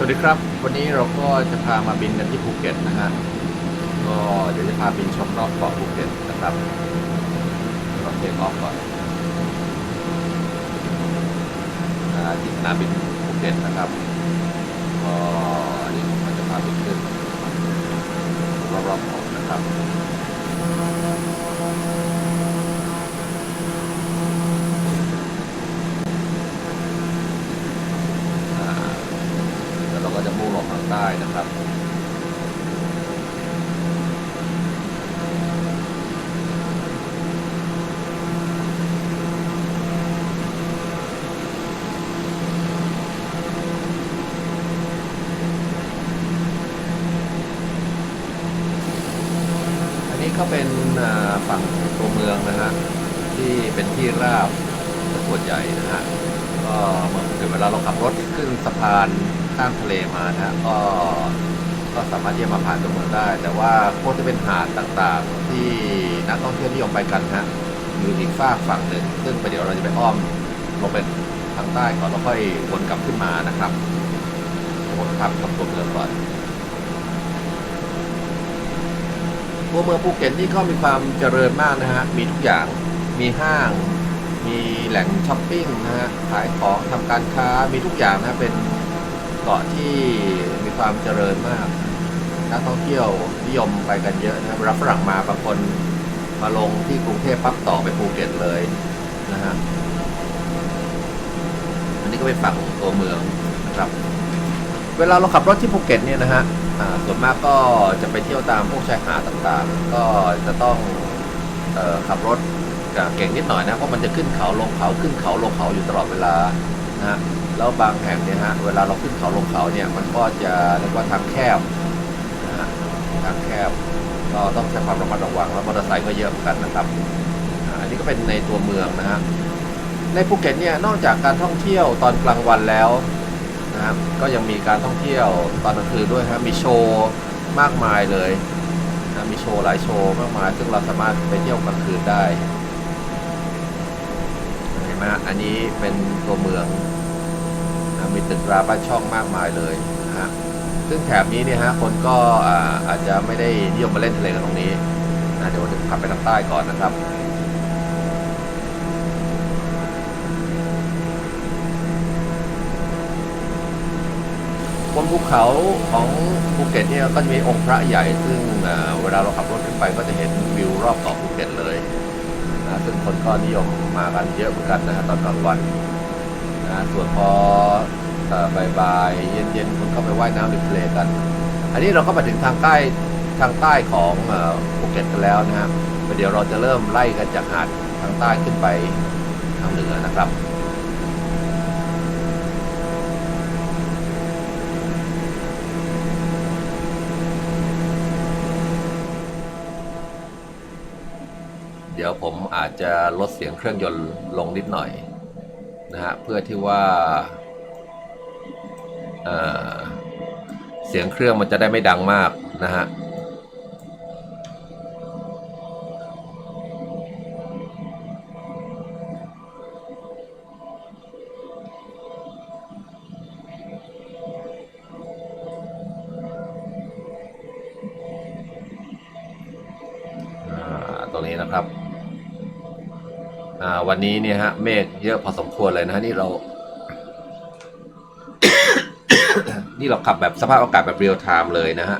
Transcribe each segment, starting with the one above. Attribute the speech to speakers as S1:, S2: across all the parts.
S1: สวัสดีครับ วันนี้เราก็จะพามาบินกันที่ภูเก็ตนะฮะก็เดี๋ยวจะพาบินชมรอบเกาะภูเก็ตนะครับเราเทคออฟก่อนอ่าที่สนามบินภูเก็ตนะครับก็อันนี้ผมก็จะพาบินขึ้นรอบๆเกนะครับ อ่าแล้วเราก็จะมุ่งลงทาง ใต้นะครับ อันนี้ก็เป็นอ่าฝั่งตัวเมืองนะฮะที่เป็นที่ราบส่วนใหญ่นะฮะก็เมื่อถึงเวลาเราขับรถขึ้นสะพานข้ามทะเลมานะฮะก็ก็สามารถที่จะมาผ่านตัวเมืองได้ แต่ว่าพวกที่เป็นหาด ต่างๆ ที่นักท่องเที่ยวนิยมไปกันนะฮะอยู่อีกฝากฝั่งหนึ่งซึ่งไปเดี๋ยวเราจะไปอ้อมลงไปทางใต้ก่อนแล้วค่อยวนกลับขึ้นมานะครับวนทับกับตัวเมืองก่อนตัวเมืองภูเก็ตนี่ก็มีความเจริญมากนะฮะ มีทุกอย่าง มีห้าง มีแหล่งช้อปปิ้งนะฮะ ขายของทำการค้า มีทุกอย่างนะ เป็นเกาะที่มีความเจริญมาก นักท่องเที่ยวนิยมไปกันเยอะนะเวลาฝรั่งมาบางคนมาลงที่กรุงเทพปั๊บต่อไปภูเก็ตเลยนะฮะอันนี้ก็เป็นฝั่งตัวเมืองนะครับ เวลาเราขับรถที่ภูเก็ตเนี่ยนะฮะส่วนมากก็จะไปเที่ยวตามพวกชายหาดต่างๆ ก็จะต้องออขับรถเก่งนิดหน่อยนะเพราะมันจะขึ้นเขาลงเขาขึ้นเขาลงเขาอยู่ตลอดเวลานะฮะแล้วบางแห่งเนี่ยฮะเวลาเราขึ้นเขาลงเขาเนี่ยมันก็จะเรียกว่าทางแคบ ทางแคบ ก็ต้องใช้ความระมัดระวังแล้วมอเตอร์ไซค์ก็เยอะเหมือนกันนะครับอันนี้ก็เป็นในตัวเมืองนะฮะในภูเก็ตเนี่ยนอกจากการท่องเที่ยวตอนกลางวันแล้วนะครับก็ยังมีการท่องเที่ยวตอนกลางคืนด้วยครับมีโชว์มากมายเลยนะมีโชว์หลายโชว์มากมาย ซึ่งเราสามารถไปเที่ยวกลางคืนได้เห็นไหมฮะอันนี้เป็นตัวเมืองนะมีตึกราบ้านช่องมากมายเลยนะฮะ ซึ่งแถบนี้เนี่ยฮะคนก็อาจจะไม่ได้นิยมมาเล่นทะเลกันตรงนี้นะเดี๋ยวจะขับไปทางใต้ก่อนนะครับบนภูเขาของภูเก็ตเนี่ยก็จะมีองค์พระใหญ่ ซึ่งเอ่อเวลาเราขับรถขึ้นไปก็จะเห็นวิวรอบเกาะภูเก็ตเลยนะซึ่งคนก็นิยมมากันเยอะเหมือนกันนะฮะตอนกลางวันนะส่วนพอ เอ่อบ่ายๆเย็นๆคนเข้าไปว่ายน้ำในทะเลกัน อันนี้เราก็มาถึงทางใต้ทางใต้ของภูเก็ตกันแล้วนะฮะเดี๋ยวเราจะเริ่มไล่กันจากหาดทางใต้ขึ้นไปทางเหนือนะครับเดี๋ยวผมอาจจะลดเสียงเครื่องยนต์ลงนิดหน่อยนะฮะเพื่อที่ว่า เเสียงเครื่องมันจะได้ไม่ดังมากนะฮะตรงนี้นะครับวันนี้เนี่ยฮะเมฆเยอะพอสมควรเลยนะนี่เรา นี่เราขับแบบสภาพอากาศแบบเรียลไทม์เลยนะฮะ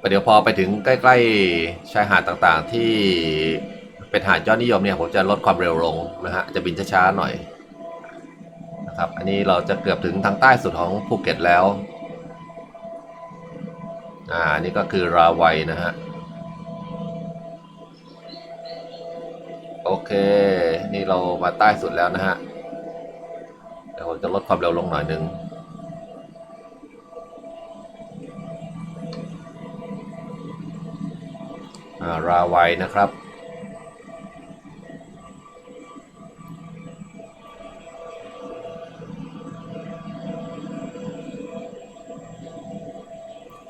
S1: ประเดี๋ยวพอไปถึงใกล้ๆชายหาดต่างๆ ที่เป็นหาดยอดนิยมเนี่ยผมจะลดความเร็วลงนะฮะจะบินช้าๆหน่อยนะครับอันนี้เราจะเกือบถึงทางใต้สุดของภูเก็ตแล้วอ่าอันนี่ก็คือราวัยนะฮะ โอเค นี่เรามาใต้สุดแล้วนะฮะ เดี๋ยวผมจะลดความเร็วลงหน่อยนึงอ่าราวัยนะครับ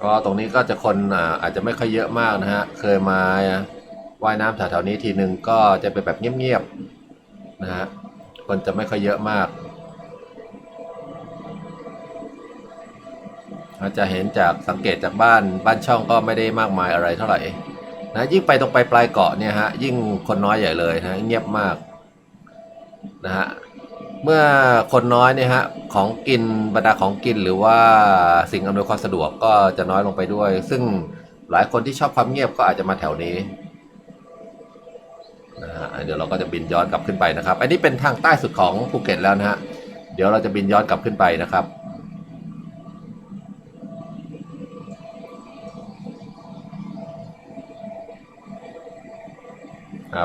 S1: ก็ตรงนี้ก็จะคนอ่าอาจจะไม่ค่อยเยอะมากนะฮะ เคยมา ว่ายน้ำแถวๆนี้ทีหนึ่งก็จะเป็นแบบเงียบๆนะฮะคนจะไม่ค่อยเยอะมากอาจจะเห็นจากสังเกตจากบ้านบ้านช่องก็ไม่ได้มากมายอะไรเท่าไหร่นะยิ่งไปตรงไปปลายเกาะเนี่ยฮะยิ่งคนน้อยใหญ่เลยนะเงียบมากนะฮะเมื่อคนน้อยเนี่ยฮะของกินบรรดาของกินหรือว่าสิ่งอำนวยความสะดวกก็จะน้อยลงไปด้วย ซึ่งหลายคนที่ชอบความเงียบก็อาจจะมาแถวนี้ นะฮะเดี๋ยวเราก็จะบินย้อนกลับขึ้นไปนะครับ อันนี้เป็นทางใต้สุดของภูเก็ตแล้วนะฮะ เดี๋ยวเราจะบินย้อนกลับขึ้นไปนะครับ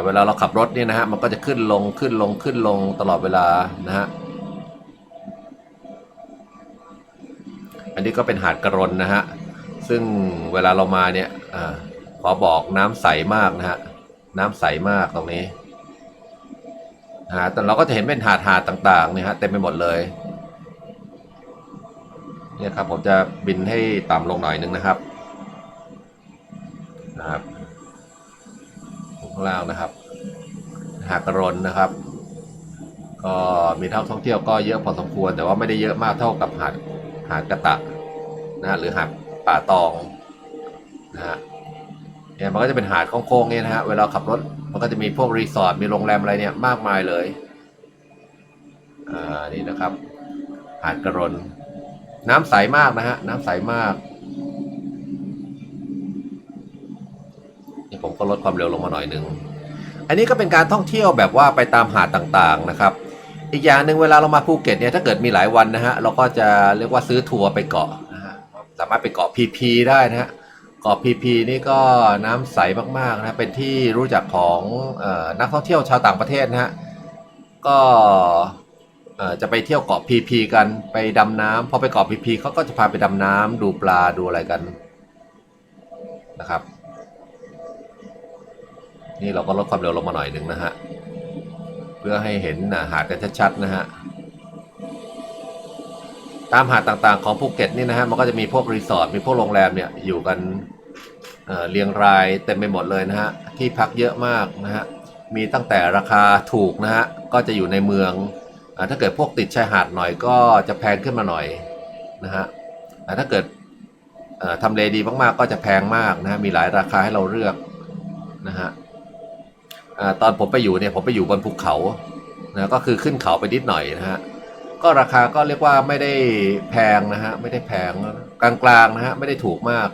S1: เวลาเราขับรถเนี่ยนะฮะ มันก็จะขึ้นลงขึ้นลงขึ้นลงตลอดเวลานะฮะ อันนี้ก็เป็นหาดกระรนนะฮะ ซึ่งเวลาเรามาเนี่ยอขอบอกน้ำใสมากนะฮะ น้ำใสมากตรงนี้นะฮะแต่เราก็จะเห็นเป็นหาดหาดต่างๆเนี่ยฮะเต็มไปหมดเลยเนี่ยครับผมจะบินให้ต่ำลงหน่อยนึงนะครับนะครับข้างล่างนะครับ หากระรนนะครับ ก็มีท่ท่องเที่ยวก็เยอะพอสมควร แต่ว่าไม่ได้เยอะมากเท่ากับหาดหาดกระตะนะฮะหรือหาดป่าตองนะฮะ เนี่ยมันก็จะเป็นหาดโค้งๆเนี่ยนะฮะเวลาขับรถมันก็จะมีพวกรีสอร์ทมีโรงแรมอะไรเนี่ยมากมายเลยอ่านี่นะครับ หาดกระรนน้ำใสมากนะฮะน้ำใสมากนี่ผมก็ลดความเร็วลงมาหน่อยหนึ่งอันนี้ก็เป็นการท่องเที่ยวแบบว่าไปตามหาดต่างๆนะครับ อีกอย่างหนึ่งเวลาเรามาภูเก็ตเนี่ยถ้าเกิดมีหลายวันนะฮะเราก็จะเรียกว่าซื้อทัวร์ไปเกาะนะฮะสามารถไปเกาะพีพีได้นะฮะ เกาะพีพีนี่ก็น้ำใสมากๆนะเป็นที่รู้จักของออนักท่องเที่ยวชาวต่างประเทศนะฮะก็จะไปเที่ยวเกาะพีพีกันไปดำน้ำพอไปเกาะพีพีเขาก็จะพาไปดำน้ำดูปลาดูอะไรกันนะครับ นี่เราก็ลดความเร็วลงมาหน่อยหนึ่งนะฮะเพื่อให้เห็นหาดกันชัดๆนะฮะ ตามหาดต่างๆของภูเก็ตนี่นะฮะมันก็จะมีพวกรีสอร์ทมีพวกโรงแรมเนี่ยอยู่กันเเรียงรายเต็มไปหมดเลยนะฮะที่พักเยอะมากนะฮะมีตั้งแต่ราคาถูกนะฮะก็จะอยู่ในเมืองอถ้าเกิดพวกติดชายหาดหน่อยก็จะแพงขึ้นมาหน่อยนะฮะแต่ถ้าเกิดทำเลดีมากๆก็จะแพงมากนะฮะมีหลายราคาให้เราเลือกนะฮะอตอนผมไปอยู่เนี่ยผมไปอยู่บนภูเขานะก็คือขึ้นเขาไปนิดหน่อยนะฮะ ก็ราคาก็เรียกว่าไม่ได้แพงนะฮะไม่ได้แพงกลางๆนะฮะไม่ได้ถูกมาก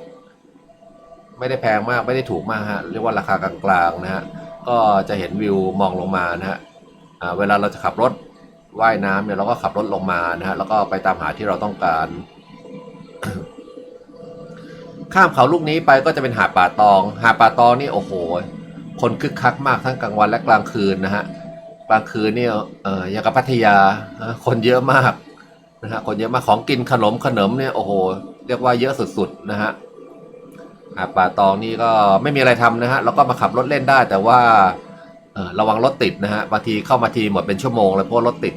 S1: ไม่ได้แพงมากไม่ได้ถูกมากฮะเรียกว่าราคากลางๆนะฮะก็จะเห็นวิวมองลงมานะฮะเวลาเราจะขับรถว่ายน้ำเนี่ยเราก็ขับรถลงมานะฮะแล้วก็ไปตามหาที่เราต้องการ ข้ามเขาลูกนี้ไปก็จะเป็นหาดป่าตอง หาดป่าตองนี่โอ้โห คนคึกคักมากทั้งกลางวันและกลางคืนนะฮะ กลางคืนเนี่ยเอออย่างกับพัทยาคนเยอะมากนะฮะคนเยอะมากของกินขนมขนมเนี่ยโอ้โหเรียกว่าเยอะสุดๆนะฮะหาป่าตองนี่ก็ไม่มีอะไรทำนะฮะแล้วก็มาขับรถเล่นได้ แต่ว่าเออระวังรถติดนะฮะบางทีเข้ามาทีหมดเป็นชั่วโมงเลยเพราะรถติด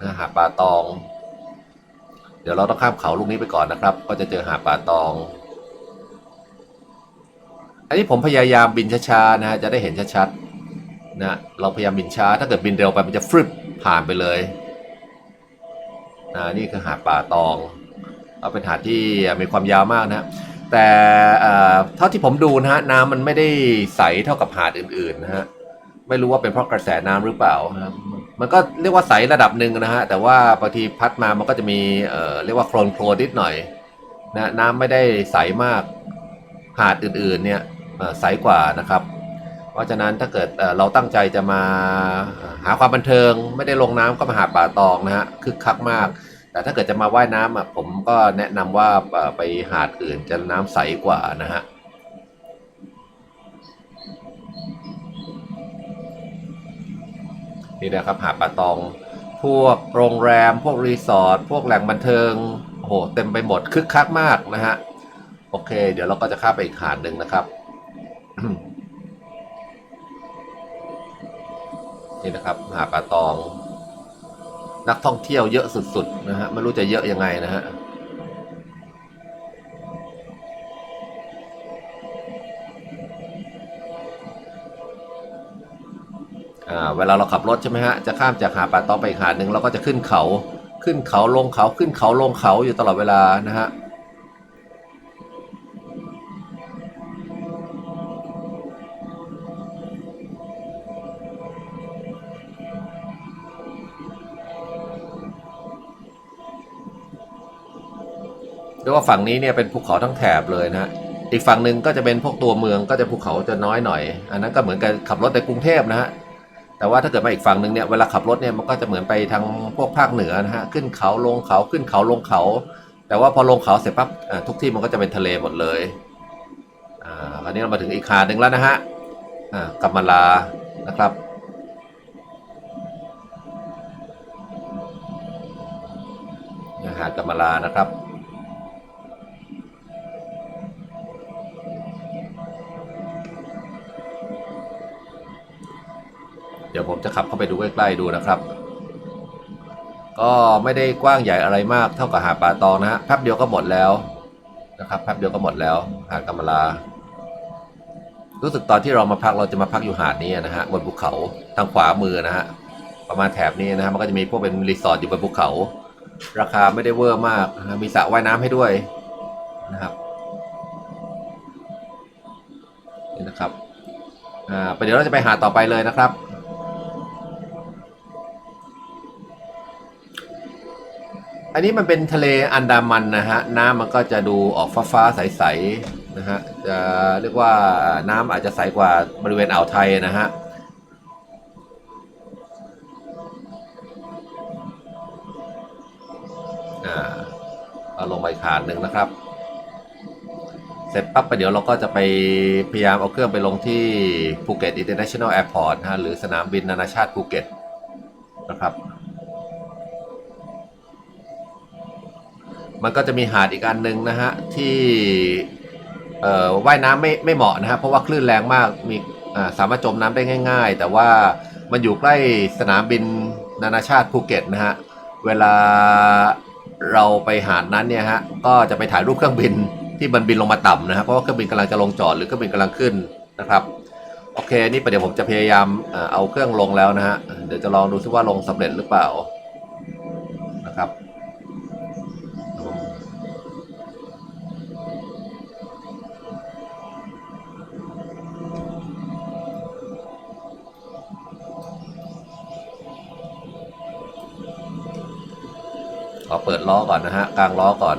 S1: นะหาป่าตอง เดี๋ยวเราต้องข้ามเขาลูกนี้ไปก่อนนะครับ ก็จะเจอหาป่าตอง อันนี้ผมพยายามบินช้าๆนะฮะจะได้เห็นชัดๆ นะเราพยายามบินช้า ถ้าเกิดบินเร็วไปมันจะฟรึบผ่านไปเลยนะนี่คือหาดป่าตองเอาเป็นหาดที่มีความยาวมากนะฮะแต่เท่าที่ผมดูนะฮะน้ำมันไม่ได้ใสเท่ากับหาดอื่นๆนะฮะไม่รู้ว่าเป็นเพราะกระแสน้ำหรือเปล่านะมันก็เรียกว่าใสระดับหนึ่งนะฮะแต่ว่าบางทีพัดมามันก็จะมีเอ่อเรียกว่าโคลนโคลนนิดหน่อยนะน้ำไม่ได้ใสมากหาดอื่นๆเนี่ยใสกว่านะครับ เพราะฉะนั้นถ้าเกิดเราตั้งใจจะมาหาความบันเทิง ไม่ได้ลงน้ำก็มาหาป่าตองนะฮะคึกคักมาก แต่ถ้าเกิดจะมาว่ายน้ำอะผมก็แนะนำว่าไปหาดอื่นจะน้ำใสกว่านะฮะนี่นะครับหาดป่าตอง พวกโรงแรม พวกรีสอร์ทพวกแหล่งบันเทิงโอ้โหเต็มไปหมดคึกคักมากนะฮะโอเค เดี๋ยวเราก็จะข้ามไปอีกหาดหนึ่งนะครับ นี่นะครับหาดป่าตอง นักท่องเที่ยวเยอะสุดๆนะฮะไม่รู้จะเยอะยังไงนะฮะเวลาเราขับรถใช่ไหมฮะ จะข้ามจากหาป่าตองไปหาดหนึ่งเราก็จะขึ้นเขา ขึ้นเขาลงเขา ขึ้นเขาลงเขาอยู่ตลอดเวลานะฮะ เรียกว่าฝั่งนี้เนี่ยเป็นภูเขาทั้งแถบเลยนะฮะอีกฝั่งหนึ่งก็จะเป็นพวกตัวเมืองก็จะภูเขาจะน้อยหน่อย อันนั้นก็เหมือนกับขับรถในกรุงเทพนะฮะแต่ว่าถ้าเกิดมาอีกฝั่งหนึ่งเนี่ยเวลาขับรถเนี่ยมันก็จะเหมือนไปทางพวกภาคเหนือนะฮะขึ้นเขาลงเขาขึ้นเขาลงเขา แต่ว่าพอลงเขาเสร็จปั๊บทุกที่มันก็จะเป็นทะเลหมดเลยอ่าคราวนี้เรามาถึงอีกหาดหนึ่งแล้วนะฮะอ่ากัมมาลานะครับหาดกัมมาลานะครับ ยวผมจะขับเข้าไปดูใกล้ๆดูนะครับ ก็ไม่ได้กว้างใหญ่อะไรมากเท่ากับหาดป่าตองนะฮะแป๊บเดียวก็หมดแล้วนะครับแป๊บเดียวก็หมดแล้ว หาดกัมมลา รู้สึกตอนที่เรามาพักเราจะมาพักอยู่หาดนี้นะฮะบนภูเขาทางขวามือนะฮะประมาณแถบนี้นะฮะมันก็จะมีพวกเป็นรีสอร์ทอยู่บนภูเขา ราคาไม่ได้เวอร์มากนะมีสระว่ายน้ำให้ด้วยนะครับนี่นะครับอ่าเดี๋ยวเราจะไปหาต่อไปเลยนะครับ อันนี้มันเป็นทะเลอันดามันนะฮะ น้ำมันก็จะดูออกฟ้าๆใสๆนะฮะ จะเรียกว่าน้ำอาจจะใสกว่าบริเวณอ่าวไทยนะฮะอ่าเอาลงไปขาดหนึ่งนะครับ เสร็จปั๊บประเดี๋ยวเราก็จะไปพยายามเอาเครื่องไปลงที่ภูเก็ต International Airport นะฮะ หรือสนามบินนานาชาติภูเก็ตนะครับ มันก็จะมีหาดอีกอันหนึ่งนะฮะที่ว่ายน้ำไม่ไม่เหมาะนะฮะเพราะว่าคลื่นแรงมากมีสามารถจมน้ำได้ง่าย ๆ แต่ว่ามันอยู่ใกล้สนามบินนานาชาติภูเก็ตนะฮะเวลาเราไปหาดนั้นเนี่ยฮะก็จะไปถ่ายรูปเครื่องบินที่มันบินลงมาต่ำนะฮะเพราะว่าเครื่องบินกำลังจะลงจอดหรือเครื่องบินกำลังขึ้นนะครับโอเคนี่ประเดี๋ยวผมจะพยายามเอ่อเอาเครื่องลงแล้วนะฮะเดี๋ยวจะลองดูซิว่าลงสำเร็จหรือเปล่านะครับ เปิดล้อก่อนนะฮะกลางล้อก่อน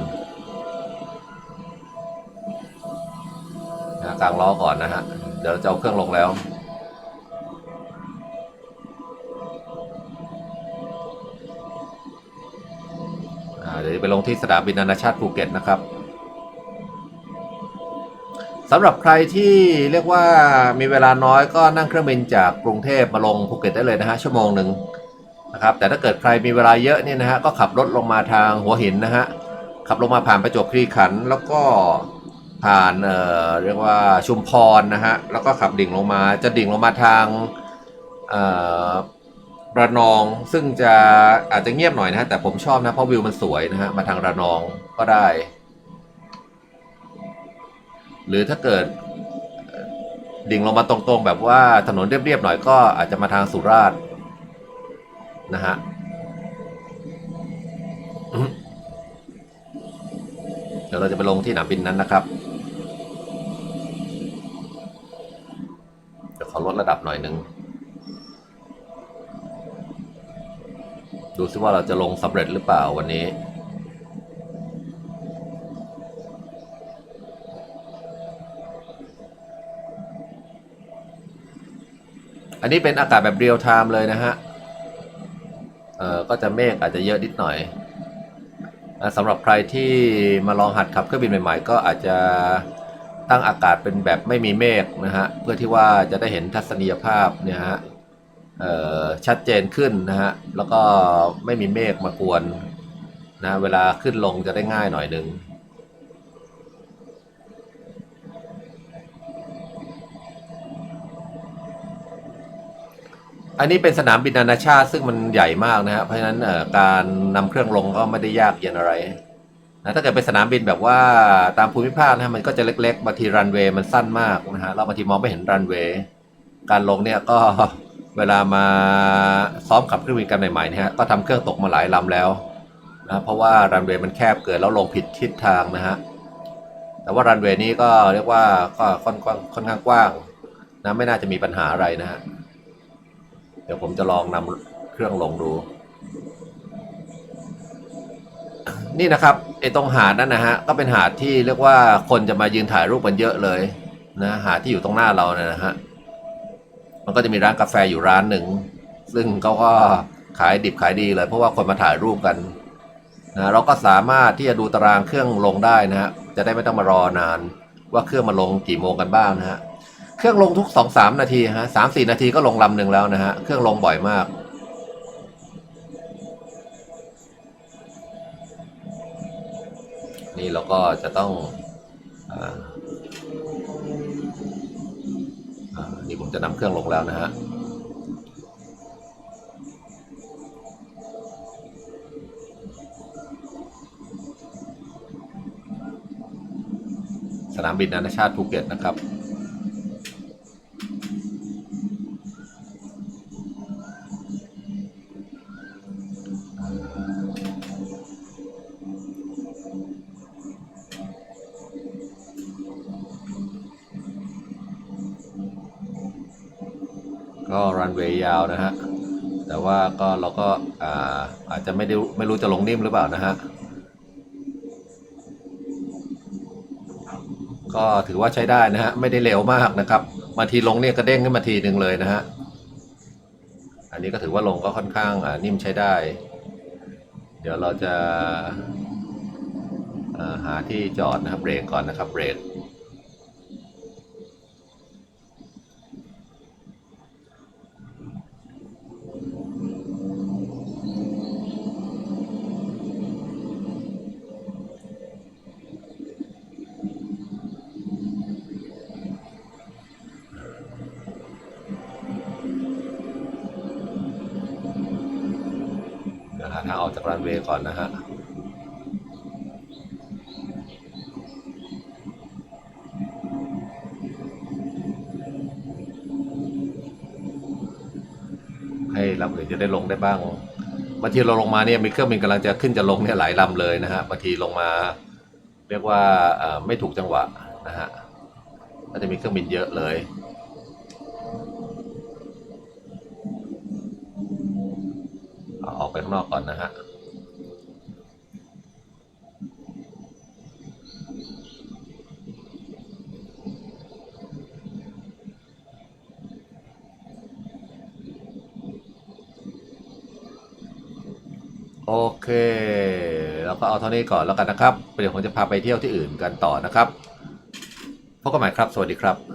S1: นะกลางล้อก่อนนะฮะเดี๋ยวจะเอาเครื่องลงแล้วอ่าเดี๋ยวไปลงที่สนามบินนานาชาติภูเก็ตนะครับสำหรับใครที่เรียกว่ามีเวลาน้อยก็นั่งเครื่องบินจากกรุงเทพมาลงภูเก็ตได้เลยนะฮะชั่วโมงหนึ่ง นะครับแต่ถ้าเกิดใครมีเวลาเยอะเนี่ยนะฮะก็ขับรถลงมาทางหัวหินนะฮะขับลงมาผ่านประจวบคีรีขันธ์แล้วก็ผ่านเอ่อเรียกว่าชุมพรนะฮะแล้วก็ขับดิ่งลงมาจะดิ่งลงมาทางเอ่อระนองซึ่งจะอาจจะเงียบหน่อยนะฮะแต่ผมชอบนะเพราะวิวมันสวยนะฮะมาทางระนองก็ได้ หรือถ้าเกิดดิ่งลงมาตรงๆ แบบว่าถนนเรียบๆหน่อยก็อาจจะมาทางสุราษฎร์ นะฮะเดี๋ยวเราจะไปลงที่สนามบินนั้นนะครับ เดี๋ยวขอลดระดับหน่อยหนึ่ง ดูซิว่าเราจะลงสำเร็จหรือเปล่าวันนี้อันนี้เป็นอากาศแบบเรียลไทม์เลยนะฮะ เอ่อก็จะเมฆอาจจะเยอะนิดหน่อยสำหรับใครที่มาลองหัดขับเครื่องบินใหม่ๆ ก็อาจจะตั้งอากาศเป็นแบบไม่มีเมฆนะฮะเพื่อที่ว่าจะได้เห็นทัศนียภาพเนี่ยฮะชัดเจนขึ้นนะฮะแล้วก็ไม่มีเมฆมากวนนะเวลาขึ้นลงจะได้ง่ายหน่อยหนึ่ง อันนี้เป็นสนามบินนานาชาติซึ่งมันใหญ่มากนะฮะเพราะฉะนั้นเอ่อการนำเครื่องลงก็ไม่ได้ยากเย็นอะไรนะถ้าเกิดเป็นสนามบินแบบว่าตามภูมิภาคนะฮะมันก็จะเล็กๆบางทีรันเวย์มันสั้นมากนะฮะแล้วบางทีมองไม่เห็นรันเวย์การลงเนี่ยก็เวลามาซ้อมขับเครื่องบินกันใหม่ๆนี่ยฮะก็ทำเครื่องตกมาหลายลำแล้วนะเพราะว่ารันเวย์มันแคบเกินแล้วลงผิดทิศทางนะฮะแต่ว่ารันเวย์นี้ก็เรียกว่าก็ค่อนข้างค่อนข้างกว้างนะไม่น่าจะมีปัญหาอะไรนะฮะ เดี๋ยวผมจะลองนำเครื่องลงดู นี่นะครับไอ้ตรงหาดนั่นนะฮะก็เป็นหาดที่เรียกว่าคนจะมายืนถ่ายรูปกันเยอะเลยนะหาดที่อยู่ตรงหน้าเราเนี่ยนะฮะมันก็จะมีร้านกาแฟอยู่ร้านหนึ่งซึ่งเขาก็ขายดิบขายดีเลย เพราะว่าคนมาถ่ายรูปกันนะเราก็สามารถที่จะดูตารางเครื่องลงได้นะฮะจะได้ไม่ต้องมารอนาน ว่าเครื่องมาลงกี่โมงกันบ้างนะฮะ เครื่องลงทุกสองสามนาทีฮะสามสี่นาทีก็ลงลำหนึ่งแล้วนะฮะ เครื่องลงบ่อยมากนี่เราก็จะต้องอนี่ผมจะนำเครื่องลงแล้วนะฮะ สนามบินนานาชาติภูเก็ตนะครับ เวย์ยาวนะฮะ แต่ว่าก็เราก็อาอาจจะไม่ได้ไม่รู้จะลงนิ่มหรือเปล่านะฮะ ก็ถือว่าใช้ได้นะฮะ ไม่ได้เร็วมากนะครับบางทีลงเนี่ยกระเด้งขึ้นมาทีหนึ่งเลยนะฮะ อันนี้ก็ถือว่าลงก็ค่อนข้างนิ่มใช้ได้ เดี๋ยวเราจะาหาที่จอดนะครับเบรกก่อนนะครับเบรก ออกจากรันเวย์ก่อนนะฮะให้ลำอื่นจะได้ลงได้บ้างบางทีเราลงมาเนี่ยมีเครื่องบินกำลังจะขึ้นจะลงเนี่ยหลายลำเลยนะฮะบางทีลงมา เรียกว่าไม่ถูกจังหวะนะฮะก็จะมีเครื่องบินเยอะเลย เอา ออกไปข้างนอกก่อนนะฮะโอเค แล้วก็เอาเท่านี้ก่อนแล้วกันนะครับ เดี๋ยวผมจะพาไปเที่ยวที่อื่นกันต่อนะครับ พบกันใหม่ครับ สวัสดีครับ